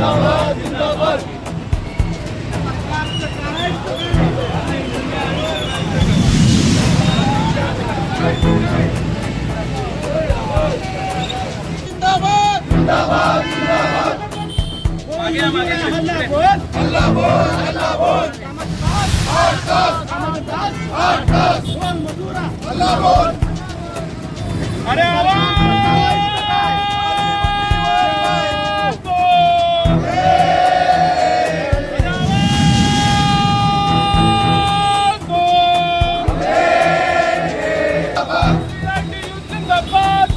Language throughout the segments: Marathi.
আল্লাহ বল আল্লাহ বল আল্লাহ বল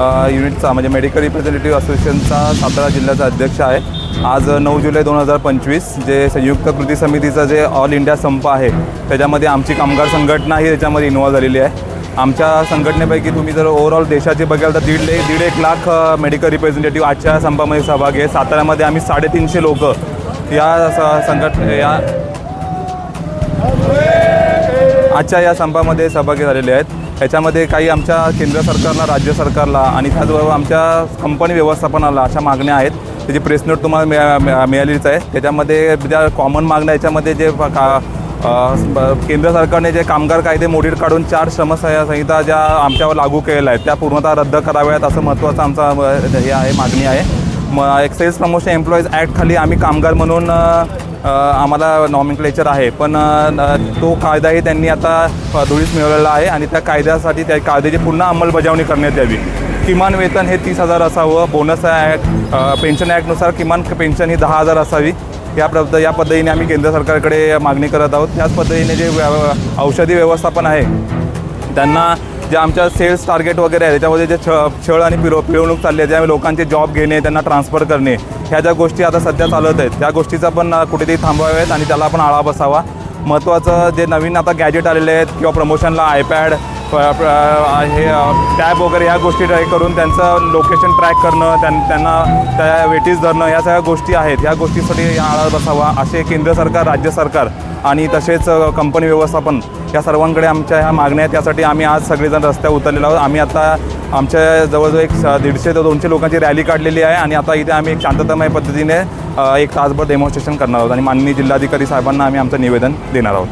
युनिटचा म्हणजे मेडिकल रिप्रेझेंटेटिव्ह असोसिएशनचा सातारा जिल्ह्याचा अध्यक्ष आहे. आज नऊ जुलै दोन हजार पंचवीस जे संयुक्त कृती समितीचं जे ऑल इंडिया संप आहे त्याच्यामध्ये आमची कामगार संघटना ही त्याच्यामध्ये इन्वॉल्व झालेली आहे. आमच्या संघटनेपैकी तुम्ही जर ओव्हरऑल देशाचे बघाल तर दीड ले दीड एक लाख मेडिकल रिप्रेझेंटेटिव्ह आजच्या संपामध्ये सहभागी आहे. साताऱ्यामध्ये आम्ही साडेतीनशे लोक या स- संघटने या आजच्या या संपामध्ये सहभागी झालेले आहेत. याच्यामध्ये काही आमच्या केंद्र सरकारला राज्य सरकारला आणि त्याचबरोबर आमच्या कंपनी व्यवस्थापनाला अशा मागण्या आहेत. त्याची प्रेस नोट तुम्हाला मिळा मिळालीच आहे. त्याच्यामध्ये ज्या कॉमन मागण्या याच्यामध्ये जे का केंद्र सरकारने जे कामगार कायदे मोडीत काढून चार श्रमसंहिता संहिता ज्या आमच्यावर लागू केलेल्या आहेत त्या पूर्णतः रद्द कराव्यात असं महत्त्वाचं आमचा हे आहे मागणी आहे. म एक प्रमोशन एम्प्लॉईज ॲक्टखाली आम्ही कामगार म्हणून आम्हाला नॉमिक्लेचर आहे. पण तो कायदाही त्यांनी आता धुळीस मिळवलेला आहे आणि त्या कायद्यासाठी त्या कायद्याची पुन्हा अंमलबजावणी करण्यात यावी. किमान वेतन हे तीस हजार असावं. बोनस ॲक्ट पेन्शन ॲक्टनुसार किमान पेन्शन ही दहा हजार असावी. या पद्ध या पद्धतीने आम्ही केंद्र सरकारकडे मागणी करत आहोत. त्याच पद्धतीने जे औषधी व्यवस्थापन आहे त्यांना जे आमच्या सेल्स टार्गेट वगैरे आहे त्याच्यामध्ये जे छ छळ आणि पिरव पिळवणूक चालली आहे त्यामुळे लोकांचे जॉब घेणे त्यांना ट्रान्सफर करणे ह्या ज्या गोष्टी आता सध्या चालत आहेत त्या गोष्टीचा पण कुठेतरी थांबवाव्यात आणि त्याला पण आळा बसावा. महत्त्वाचं जे नवीन आता गॅजेट आलेले आहेत किंवा प्रमोशनला आयपॅड हे टॅब वगैरे ह्या गोष्टी ट्राय करून त्यांचं लोकेशन ट्रॅक करणं त्यां त्यांना त्या वेटीज धरणं या सगळ्या गोष्टी आहेत. ह्या गोष्टीसाठी आळा बसावा असे केंद्र सरकार राज्य सरकार आणि तसेच कंपनी व्यवस्थापन या सर्वांकडे आमच्या ह्या मागण्या आहेत. त्यासाठी आम्ही आज सगळेजण रस्त्यावर उतरलेलो आहोत. आम्ही आता आमच्या जवळजवळ एक स- दीडशे ते दोनशे लोकांची रॅली काढलेली आहे आणि आता इथे आम्ही एक शांततामय पद्धतीने एक तासभर डेमॉन्स्ट्रेशन करणार आहोत. आणि माननीय जिल्हाधिकारी साहेबांना आम्ही आमचं निवेदन देणार आहोत.